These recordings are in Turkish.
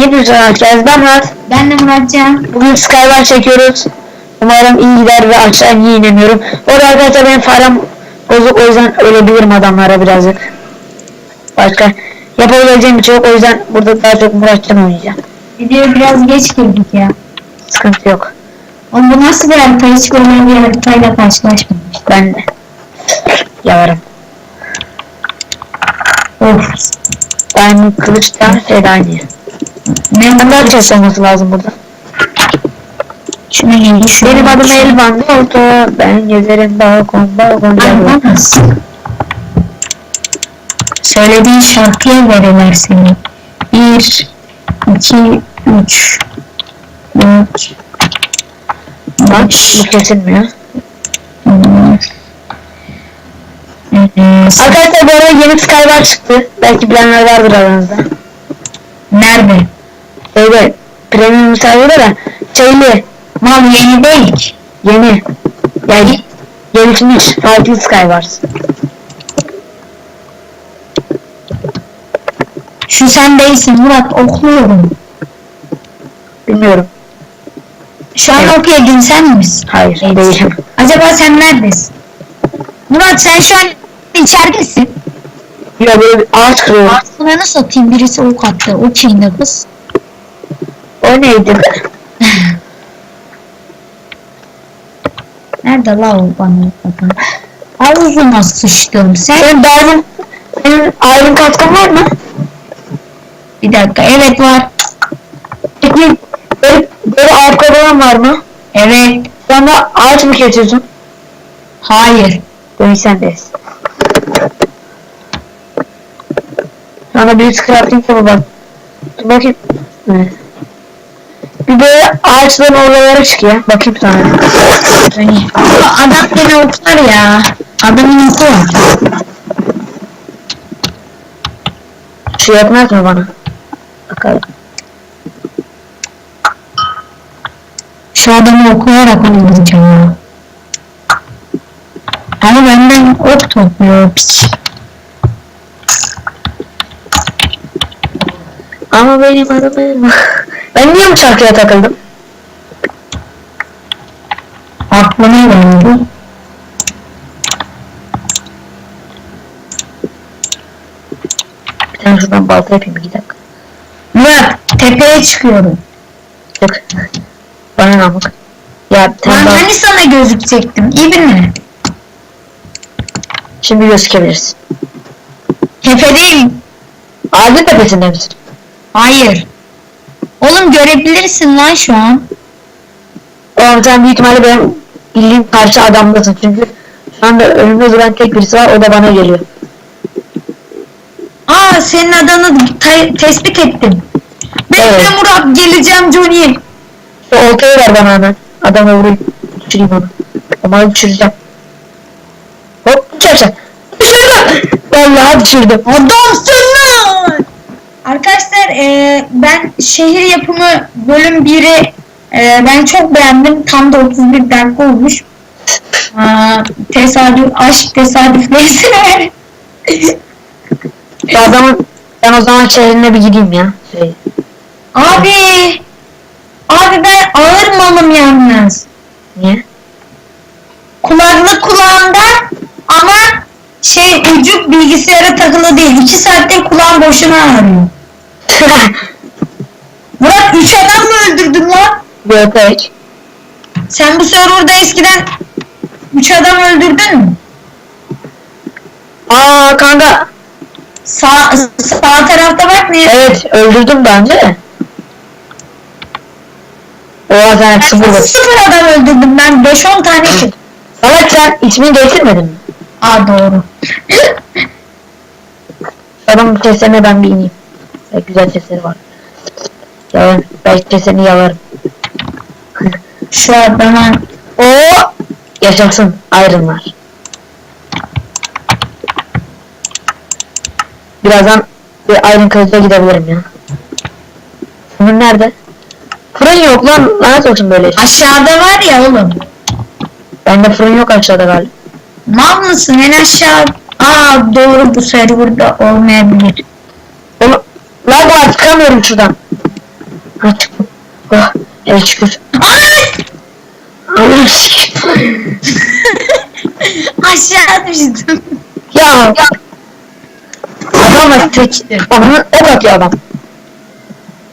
Hepimiz açacağız. Ben Murat. Ben de Muratcan. Bugün Skyward çekiyoruz. Umarım iyi gider ve aşağı iyi inemiyorum. Orada arkadaşlar benim farem bozuk o yüzden ölebilirim adamlara birazcık. Başka yapabileceğim bir şey yok o yüzden burada daha çok Muratcan oynayacağım. Videoya biraz geç girdik ya. Sıkıntı yok. Oğlum bu nasıl bir harita? Hiç böyle bir haritayla karşılaşmamış. Ben de. Yavarım. Of. Diamond kılıç da Ne daha çok olması lazım burada. Gel. Şuna Benim adım Elvan oldu. Ben gezerim balkon balkon. Söylediğin şarkıya verirler seni. Bir, iki, üç, dört, beş, bu kesilmiyor. Arkadaşlar bu arada yeni Skyward çıktı. Belki bilenler vardır aranızda. Nerede? Şeyde premium serverda da şeyli Mal yeni değil ki. yeni yani gelişmiş farklı Skyward. Şu sen değilsin Murat okluyorum. Bilmiyorum. Şu an Evet. okuyordun sen misin? Hayır değilim. Acaba sen neredesin? Murat sen şu an içeridesin. Ya böyle ağaç kırıyorum. Aklına satayım birisi ok attı. O kimdi kız? O neydi? Nerede la o bana atan? Havuzuna sıçtım. Sen Senin diamond senin iron katkın var mı? bir dakika evet var. Peki böyle, böyle ayakkabıların var mı? Evet. Anda ağaç mı kesiyorsun? Hayır. Dön sen anda bir crafting bak. Dur bakayım. Evet. Bir böyle ağaçların oralara çıkıyor. Bakayım sana. Adam beni oklar ya. Adamın oku var. Şu yetmez mi bana? Bakalım. Şu adamı okuyarak öldüreceğim ya. Ama benden ok topluyor piç. Ama benim adım Ben niye bu şarkıya takıldım? Aklıma geldi. Bir tane şuradan balta yapayım bir dakika. Murat tepeye çıkıyorum. Çık. Bana namık. Ya tane daha. hani sana gözükecektim iyi mi? Şimdi gözükebilirsin. Tepedeyim. Ağacın tepesinde misin? Hayır. Oğlum görebilirsin lan şu an. Oğlum sen büyük ihtimalle benim bildiğim karşı adamdasın çünkü şu anda önümde duran tek birisi var o da bana geliyor. Aa senin adını te- tespit ettim. Bekle Evet. Murat geleceğim Johnny. Şu oltayı ver bana hemen. Adamı vurayım. Düşüreyim onu. Ama düşüreceğim. Hop düşersen. Düşürdüm. Vallahi düşürdüm. Adamsın lan. Arkadaşlar e, ben şehir yapımı bölüm 1'i e, ben çok beğendim. Tam da 31 dakika olmuş. Aa, tesadüf, aşk tesadüfleyse. Şu adamın ben o zaman şehrine bir gideyim ya. Şey, abi. Abi ben ağır malım yalnız. niye? Kulaklık kulağımda ama şey ucu bilgisayara takılı değil. 2 saattir kulağım boşuna ağrıyor. Murat 3 adam mı öldürdün lan? Bir tek. Sen bu serverda eskiden 3 adam öldürdün mü? Aa kanka. Sağ, sağ tarafta bak ne? Evet öldürdüm önce de. Oha sen Ben sıfır bak. sıfır adam öldürdüm ben 5-10 tane ki. Salak sen ismini değiştirmedin mi? Aa doğru. Adamın kesene ben bir ineyim. Evet, güzel sesleri var. Yalan. Belki keseni yalarım. Şu adama O yaşasın ayrımlar. Birazdan bir ayrım kılıca gidebilirim ya. Bunun nerede? Fırın yok lan. Lanet olsun böyle aşağıda var ya oğlum. Bende fırın yok aşağıda galiba. Mal mısın en aşağı? Aa doğru bu serverda olmayabilir. Lan var çıkamıyorum şuradan. Ha çıktım. Oh, evet şükür. Ay! Sikim. Aşağı düştüm. Ya. Adam var tek. Bana ok atıyor adam.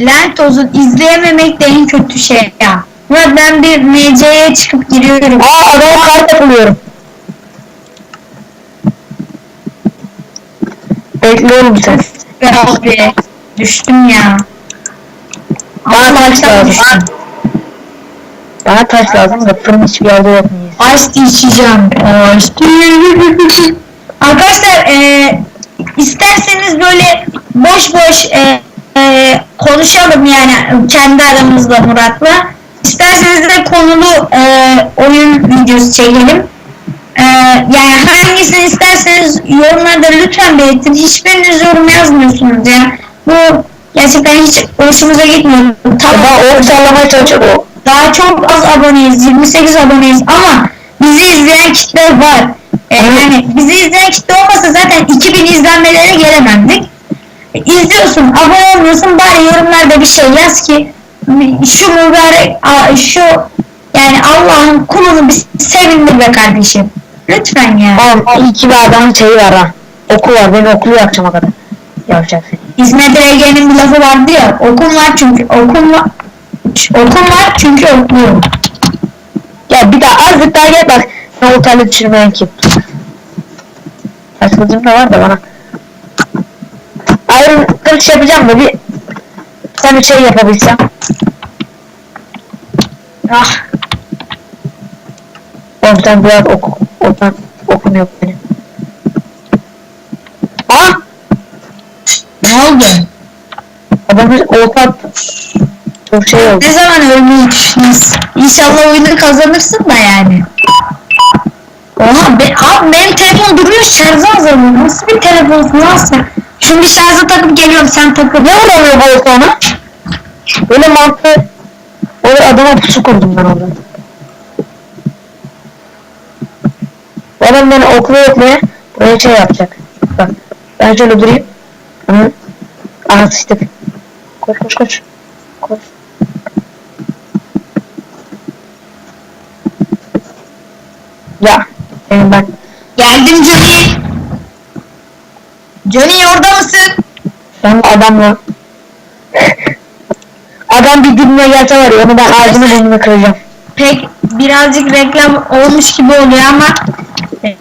Lanet olsun izleyememek de en kötü şey ya. Murat ben bir MC'ye çıkıp giriyorum. Aa adama kart buluyorum. Bekliyorum sen. Be abi. Düştüm ya. Bana taş lazım. düştüm. Bana taş lazım da fırın hiçbir yerde yok. Ice tea içeceğim. Ice tea. Arkadaşlar e, isterseniz böyle boş boş e, e, konuşalım yani kendi aramızda Murat'la. İsterseniz de konulu e, oyun videosu çekelim. E, yani hangisini isterseniz yorumlarda lütfen belirtin. Hiçbiriniz yorum yazmıyorsunuz ya. Bu gerçekten hiç hoşumuza gitmiyor. Tamam. Ok sallamaya çalışıyor o. Daha çok az aboneyiz, 28 aboneyiz ama bizi izleyen kitle var. Ee, yani bizi izleyen kitle olmasa zaten 2000 izlenmelere gelemezdik. E, İzliyorsun, abone olmuyorsun bari yorumlarda bir şey yaz ki şu mübarek, şu yani Allah'ın kulunu bir sevindir be kardeşim. Lütfen ya. Oğlum iki bir adamın şeyi var ha. Oku var beni okuluyor akşama kadar. Yapacaksın. İsmet Ege'nin bir lafı vardı ya, okum var çünkü okum var, okum var çünkü okluyorum. Ya bir daha azıcık daha gel bak. Ne otelde düşürmeyen kim? Kılıcım da var da bana. Ayrı kılıç yapacağım da bir sen bir şey yapabilsem. Ah, sen biraz oku. Oradan okum yok benim. Aa! ne oldu? Adam bir olta attı. Çok şey oldu. Ne zaman ölmeyi düşünüyorsun? İnşallah oyunu kazanırsın da yani. Oha be, abi benim telefon duruyor şarjı azalıyor. Nasıl bir telefonsun? Şunu bir şarja takıp geliyorum sen takıp. Ne vuramıyor bu olta ona? Böyle mantığı. Öyle adama pusu kurdum ben orada. Bu adam beni oklaya oklaya buraya şey yapacak. Bak ben şöyle durayım. Hı. Aha sıçtık. Koş koş koş. Koş. Benim ben Geldim Johnny. Johnny orada mısın? ben adamla adam bir dibime gelse var ya onu ben ağzını burnunu kıracağım. Pek birazcık reklam olmuş gibi oluyor ama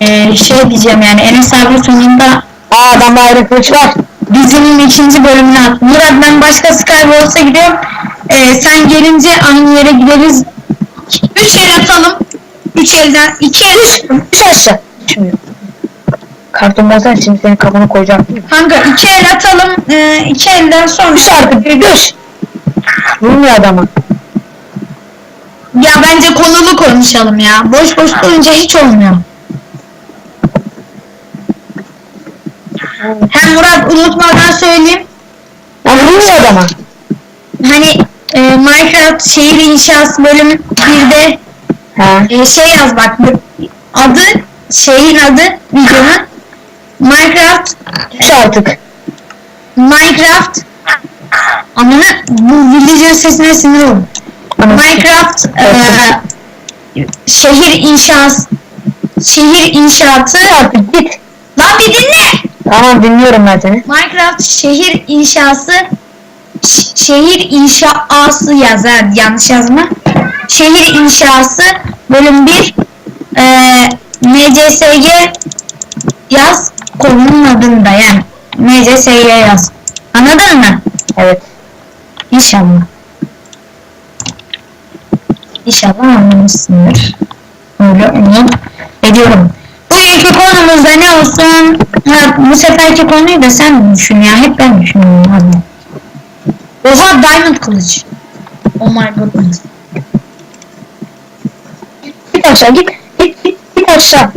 eee, şey diyeceğim yani Enes abi sonunda Aa adamda ayrı kılıç var. dizinin ikinci bölümünü at. Murat ben başka Skywalks'a gidiyorum. Eee, sen gelince aynı yere gideriz. Üç el atalım. Üç elden iki el. Düş aşağı. Düşmüyor. Karton basar şimdi senin kafana koyacağım. Kanka iki el atalım. Eee, iki elden sonra. Düş artık bir düş. Vurmuyor adamı. Ya bence konulu konuşalım ya. Boş boş durunca hiç olmuyor. Hem Murat unutmadan söyleyeyim. Ya vurmuyor adama. Hani e, Minecraft şehir inşası bölüm 1'de Ha. e, şey yaz bak adı şeyin adı videonun Minecraft artık. Minecraft ananı bu villager sesine sinir oldum. Minecraft e, şehir inşası şehir inşaatı Artık git. lan bir dinle Tamam dinliyorum ben seni. Minecraft şehir inşası şehir inşası yazar yanlış yazma. Şehir inşası bölüm 1 eee MCSG yaz konunun adında yani MCSG yaz. Anladın mı? Evet. İnşallah. İnşallah anlamışsındır. Öyle umut ediyorum. Bugünkü konumuz da ne olsun? Ha, bu seferki konuyu da sen düşün ya. Hep ben düşünüyorum abi. Oha diamond kılıç. Oh my goodness. Aşağı git. Git git git aşağı.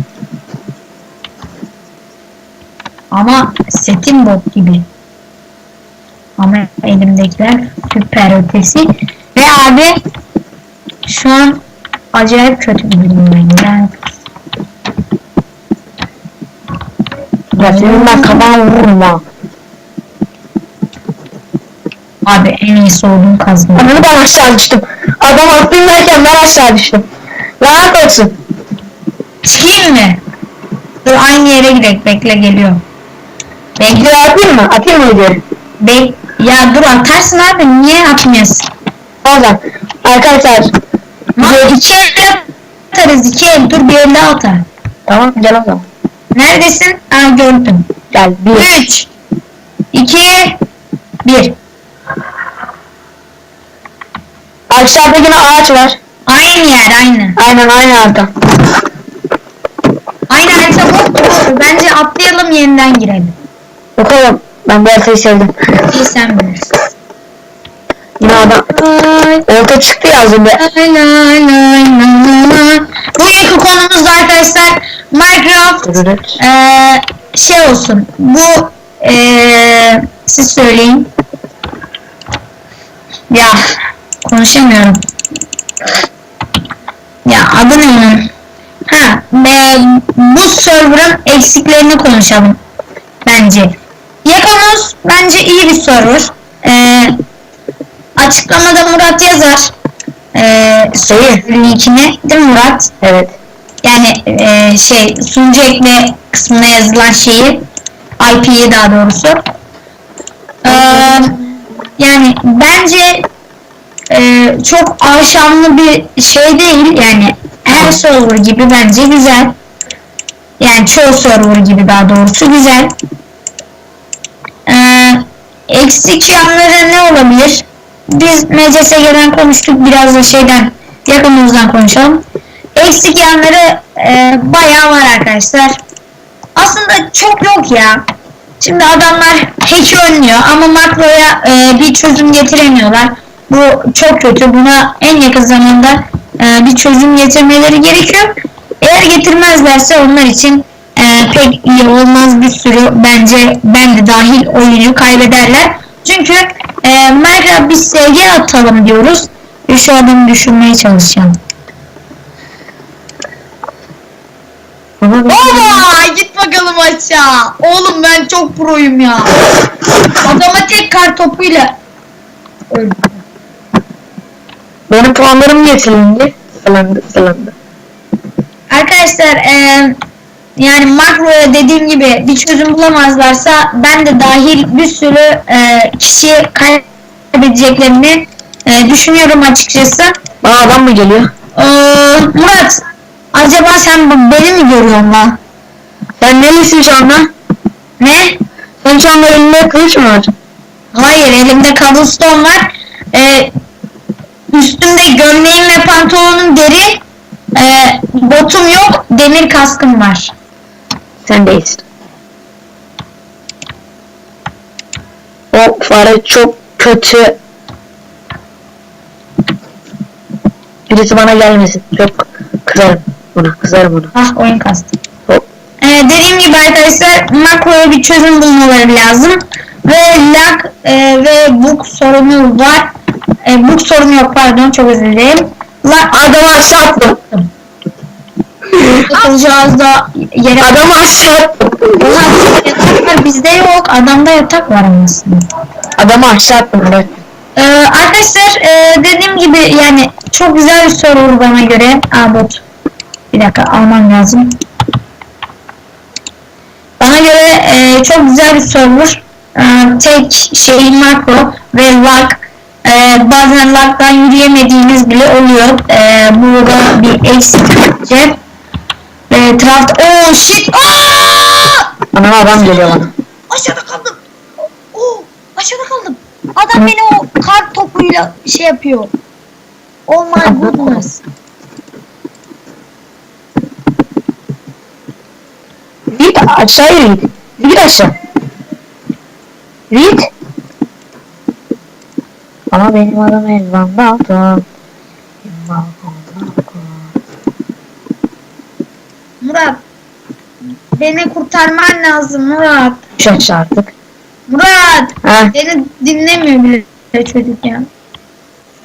Ama setim bok gibi. Ama elimdekiler süper ötesi. Ve abi şu an acayip kötü bir durumdayım. Yani Ya senin ben kafana vururum ha. Abi en iyisi olduğum kazma. Ananı ben aşağı düştüm. Adam atlayayım derken ben aşağı düştüm. Lanet olsun. Çıkayım mı? Dur aynı yere gidelim. Bekle geliyor. Bekle. Atayım mı? Atayım mı videoyu? Bek ya dur atarsın abi. Niye atmıyorsun? Zaman arkadaşlar Ma iki el atarız. iki el. Dur bir el daha atar. tamam gel o zaman. Neredesin? Aa gördüm. Gel bir. 3 2 1 Aşağıda yine ağaç var. Aynı yer aynı. Aynen aynı arka. Aynı harita bu. Bence atlayalım yeniden girelim. Bakalım. Ben bu haritayı sevdim. İyi sen bilirsin. Yine adam orta çıktı ya az önce. Bugünkü konumuz da arkadaşlar Minecraft eee, şey olsun. Bu eee, siz söyleyin. Ya konuşamıyorum. Adı ne? Ha, e, bu server'ın eksiklerini konuşalım bence. Yakamoz bence iyi bir server. E, açıklamada Murat yazar. E, server linkini değil mi Murat? Evet. Yani e, şey sunucu ekle kısmına yazılan şeyi IP'yi daha doğrusu. E, yani bence e, çok aşamlı bir şey değil yani her server gibi bence güzel. Yani çoğu server gibi daha doğrusu güzel. E, eksik yanları ne olabilir? Biz MCSG'den konuştuk biraz da şeyden yakınımızdan konuşalım. Eksik yanları e, bayağı var arkadaşlar. Aslında çok yok ya. Şimdi adamlar hack'i önlüyor ama makroya e, bir çözüm getiremiyorlar. Bu çok kötü. Buna en yakın zamanda e, bir çözüm getirmeleri gerekiyor. Eğer getirmezlerse onlar için e, pek iyi olmaz bir sürü bence ben de dahil oyunu kaybederler. Çünkü e, Minecraft biz SG atalım diyoruz. Ve şu adamı düşünmeye çalışacağım. Baba git bakalım aşağı. Oğlum ben çok proyum ya. Adama tek kar topuyla öldü. Benim puanlarım geçildi. Sılandı sılandı. Arkadaşlar eee, yani makroya dediğim gibi bir çözüm bulamazlarsa ben de dahil bir sürü eee, kişi kaybedeceklerini eee, düşünüyorum açıkçası. Bana adam mı geliyor? Eee, Murat acaba sen beni mi görüyorsun lan? Sen nelisin şu anda? Ne? Sen şu anda elinde kılıç mı var? Hayır elimde cobblestone var. Ee, üstümde gömleğim ve pantolonum deri. Ee, botum yok. Demir kaskım var. Sen değilsin. O fare çok kötü. Birisi bana gelmesin. Çok kızarım buna. Kızarım buna. Ah oyun kastı. Hop. Ee, dediğim gibi arkadaşlar makroya bir çözüm bulmaları lazım. Ve lag e, ve bug sorunu var. E, bug sorunu yok pardon çok özür dilerim. Lag Adamı aşağı attım. tutulacağız da yere Adamı aşağı attım. Ulan yatak var bizde yok. Adamda yatak var aslında. Adamı aşağı attım. Evet. Ee, arkadaşlar e, dediğim gibi yani çok güzel bir soru bana göre. Aa bot. Bir dakika almam lazım. Bana göre e, çok güzel bir server. E, tek şey makro ve lag. E, bazen lagdan yürüyemediğiniz bile oluyor. E, burada bir eksik bence. E, draft. Oh shit. Aa! Bana adam geliyor bana. Aşağıda kaldım. Oo, aşağıda kaldım. Adam beni o kar topuyla şey yapıyor. Oh my goodness. Git aşağı git. Git aşağı. Git. Ama benim adım Elvan Balkan. Murat. Beni kurtarman lazım Murat. Aşağı artık. Murat. Ha, Beni dinlemiyor bile çocuk ya.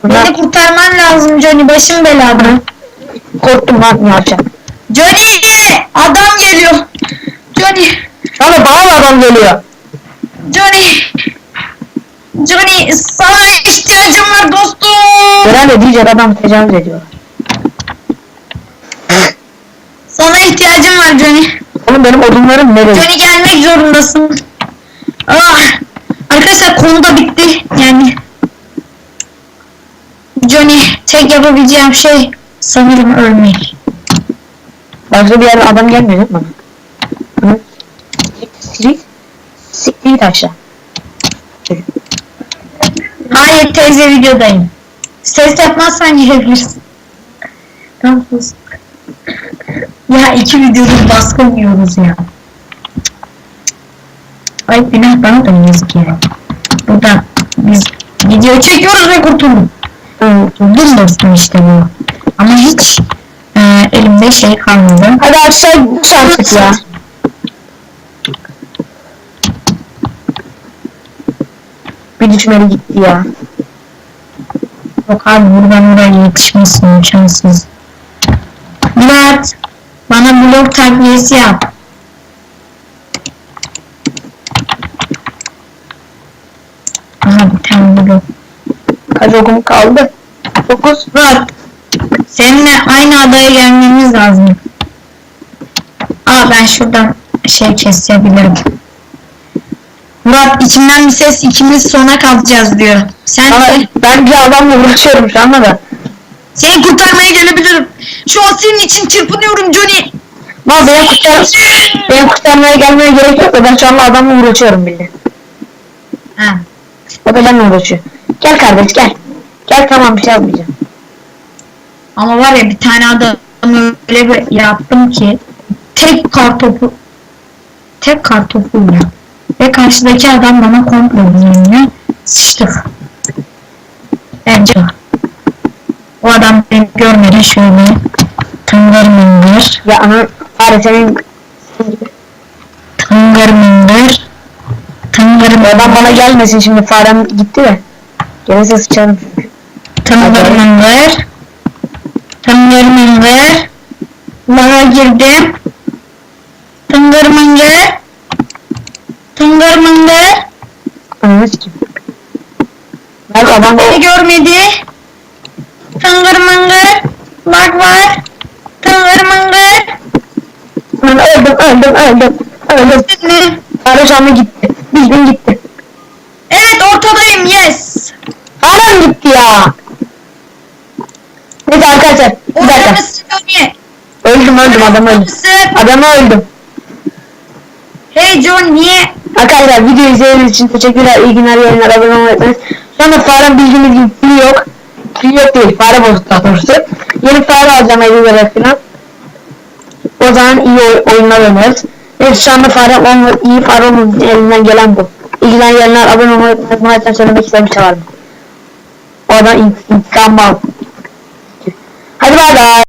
bunlar Beni kurtarman lazım Johnny. Başım belada. korktum lan ne yapacağım. Johnny! Adam geliyor. Johnny! Sana da adam geliyor. Johnny! Johnny sana ihtiyacım var dostum. Herhalde diyecek adam tecavüz ediyor. Sana ihtiyacım var Johnny. Oğlum benim odunlarım nerede? Johnny gelmek zorundasın. Ah, arkadaşlar konu da bitti. Yani Johnny tek yapabileceğim şey sanırım ölmek. Başka bir yerden adam gelmiyor değil mi bana? Hı? Siktir git aşağı. Hayır teyze videodayım. Ses yapmazsan gelebilirsin. Tamam. Ya iki videodur baskın yiyoruz ya. Ay günah bana da yazık ya. Burada biz video çekiyoruz ve kurtuldum. Kurtuldum dostum işte bu. Ama hiç e, elimde şey kalmadı. Hadi aşağı düş artık ya. Bir düşmeli gitti ya. Yok abi buradan oraya yetişmesin imkansız. Murat bana blok takviyesi yap. Aha bir tane blok. Kaç okum kaldı? 9. Murat seninle aynı adaya gelmemiz lazım. Aa ben şuradan şey kesebilirim. Murat içimden bir ses ikimiz sona kalacağız diyor. Sen Ama de ben bir adamla uğraşıyorum şu anda da. seni kurtarmaya gelebilirim. Şu an senin için çırpınıyorum Johnny. Ama benim, kurtar benim kurtarmaya gelmeye gerek yok da ben şu anda adamla uğraşıyorum bildiğin. Ha. O da benimle uğraşıyor. Gel kardeş gel. Gel tamam bir şey yapmayacağım. Ama var ya bir tane adamı öyle bir yaptım ki tek kartopu tek kartopuyla ve karşıdaki adam bana komplo oynuyor. Sıçtık. Bence o adam beni görmedi şöyle tıngır mıngır Ya ana fare senin tıngır mıngır tıngır Bu adam mıngır bana gelmesin şimdi farem gitti de. Gelirse sıçarım. tıngır mıngır tıngır mıngır Laga girdim tıngır mıngır tıngır mıngır Ananı sikeyim. Bak adam Beni görmedi. Tıngır mıngır. Bak var. Tıngır mıngır. ben öldüm öldüm öldüm. Öldüm. Şu anda gitti. Bildiğin gitti. Evet ortadayım yes. Farem gitti ya. Neyse arkadaşlar bir dakika. mısın Johnny? Öldüm öldüm adam öldüm. Mısın? Adamı öldüm. Hey John niye? Arkadaşlar video izlediğiniz için teşekkürler. İyi günler yayınlar abone olmayı unutmayın. Şu anda farem bildiğiniz gibi pil yok. Pil yok değil. Fare bozuk daha doğrusu. Yeni fare alacağım 50 lira falan. O zaman iyi oy- oyunlar oynarız. Evet şu anda fare olma, iyi fare olmanın elinden gelen bu. İyi günler yayınlar abone olmayı unutmayın. Muhammed'den söylemek istediğim şey var mı? O adam int- intikam al. Hadi bay bay.